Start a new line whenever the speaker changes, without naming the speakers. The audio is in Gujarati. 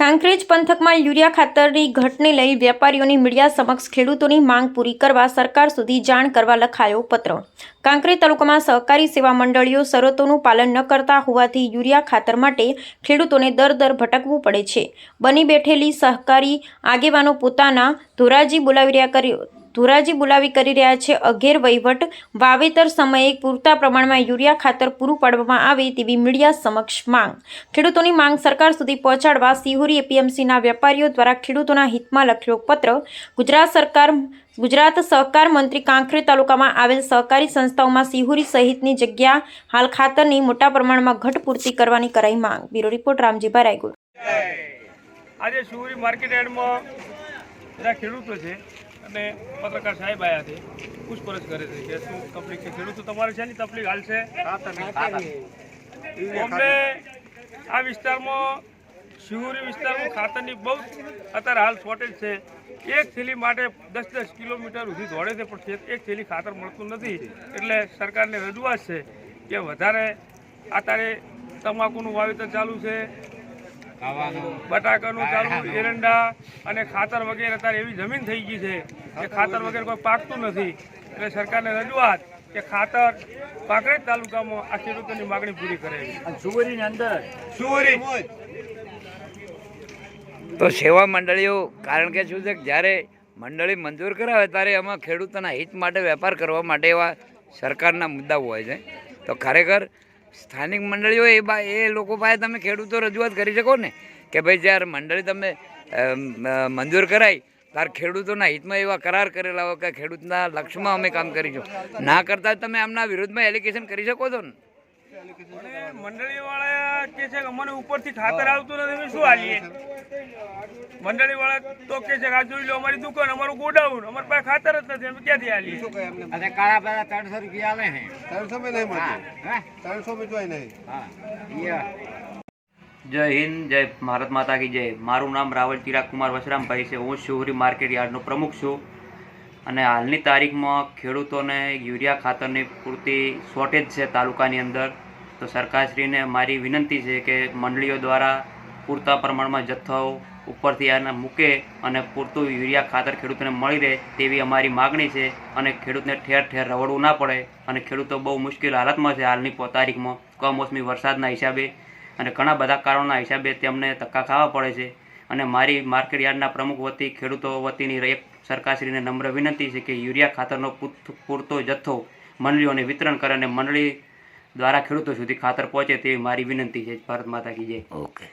કાંકરેજ પંથકમાં યુરિયા ખાતરની ઘટને લઈ વેપારીઓની મીડિયા સમક્ષ ખેડૂતોની માંગ પૂરી કરવા સરકાર સુધી જાણ કરવા લખાયો પત્ર. કાંકરેજ તાલુકામાં સહકારી સેવા મંડળીઓ શરતોનું પાલન ન કરતા હોવાથી યુરિયા ખાતર માટે ખેડૂતોને દર દર ભટકવું પડે છે. બની બેઠેલી સહકારી આગેવાનો પોતાના ધોરાજી બોલાવી રહ્યા કરી ધોરાજી બોલાવી કરી રહ્યા છે. અઘેર વહીવટ, વાવેતર સમયે પૂરતા પ્રમાણમાં યુરિયા ખાતર પૂરું પાડવામાં આવે તેવી મીડિયા સમક્ષ માંગ. ખેડૂતોની માંગ સરકાર સુધી પહોંચાડવા સિહોરી એપીએમસીના વેપારીઓ દ્વારા ખેડૂતોના હિતમાં લખ્યો પત્ર. ગુજરાત સરકાર, ગુજરાત સહકાર મંત્રી કાંકરેજ તાલુકામાં આવેલ સહકારી સંસ્થાઓમાં સિહુરી સહિતની જગ્યા, હાલ ખાતરની મોટા પ્રમાણમાં ઘટ પૂર્તિ કરવાની કરાઈ માંગ. બ્યુરો રિપોર્ટ રામજીભાઈ રાયગુડ
આજે સિહુરી માર્કેટ યાર્ડમાં ખેડૂતો છે. અને પત્રકાર સાહેબ આવ્યા છે, પૂછપરછ કરે છે કે શું તકલીફ છે? ખેડૂતો તમારે છે ને તકલીફ હાલ છે અમને આ વિસ્તારમાં, શિહોરી વિસ્તારમાં ખાતરની બહુ અત્યારે હાલ શોર્ટેજ છે. એક થેલી માટે દસ દસ કિલોમીટર સુધી દોડે છે, પણ એક થેલી ખાતર મળતું નથી. એટલે સરકારને રજૂઆત છે કે વધારે અત્યારે તમાકુનું વાવેતર ચાલુ છે બટાકાનું ચાલુ એરંડા અને ખાતર વગેરે. અત્યારે એવી જમીન થઈ ગઈ છે કે ખાતર વગેરે. કોઈ પાકતું નથી. એટલે સરકારને રજૂઆત કે ખાતર પાકરેજ તાલુકામાં આ ખેડૂતોની માગણી પૂરી કરે
સુવરીની અંદર?
તો સેવા મંડળીઓ કારણ કે શું છે કે જ્યારે મંડળી મંજૂર કરાવે ત્યારે એમાં ખેડૂતોના હિત માટે વેપાર કરવા માટે એવા સરકારના મુદ્દાઓ હોય છે. તો ખરેખર સ્થાનિક મંડળીઓ એ બા એ લોકો પાસે તમે ખેડૂતો રજૂઆત કરી શકો ને? કે ભાઈ જ્યારે મંડળી તમે મંજૂર કરાય ત્યારે ખેડૂતોના હિતમાં એવા કરાર કરેલા હોય કે ખેડૂતના લક્ષ્યમાં અમે કામ કરીશું. ના કરતા તમે આમના વિરુદ્ધમાં એલિગેશન કરી શકો છો ને?
અને મંડળી વાળા કે છે કે અમને ઉપરથી ખાતર આવતું નથી અમે શું હાલીએ? મંડળી વાળા તો કે છે કે આ જોઈ લો અમારી દુકાન અમારું ગોડાઉન અમારી પાસે ખાતર જ નથી અમે ક્યાંથી હાલીએ?
અને કાળા પેલા ત્રણસો રૂપિયા આલે હે
ત્રણસો માં નહીં ત્રણસો માં જોઈ નહીં.
હા
જય હિન્દ જય ભારત માતા કી જય. મારું નામ રાવલ ચિરાગ કુમાર વસરામભાઈ છે. હું શિવરી માર્કેટ યાર્ડનો પ્રમુખ છું. અને હાલની તારીખમાં ખેડૂતોને યુરિયા ખાતરની પૂરતી શોર્ટેજ છે તાલુકાની અંદર. તો સરકારશ્રીને મારી વિનંતી છે કે મંડળીઓ દ્વારા પૂરતા પ્રમાણમાં જથ્થો ઉપરથી આને મૂકે અને પૂરતું યુરિયા ખાતર ખેડૂતોને મળી રહે તેવી અમારી માગણી છે અને ખેડૂતને ઠેર ઠેર રવડવું ના પડે અને ખેડૂતો બહુ મુશ્કેલ હાલતમાં છે હાલની તારીખમાં. કમોસમી વરસાદના હિસાબે અને ઘણા બધા કારણોના હિસાબે તેમને ધક્કા ખાવા પડે છે. અને મારી માર્કેટ યાર્ડના પ્રમુખ વતી, ખેડૂતો વતીની એક સરકારશ્રીને નમ્ર વિનંતી છે કે યુરિયા ખાતરનો પૂરતો જથ્થો મંડળીઓને વિતરણ કરે અને મંડળી દ્વારા ખેડૂતો સુધી ખાતર પહોંચે તેવી મારી વિનંતી છે. ભારત માતા કી જય.
ઓકે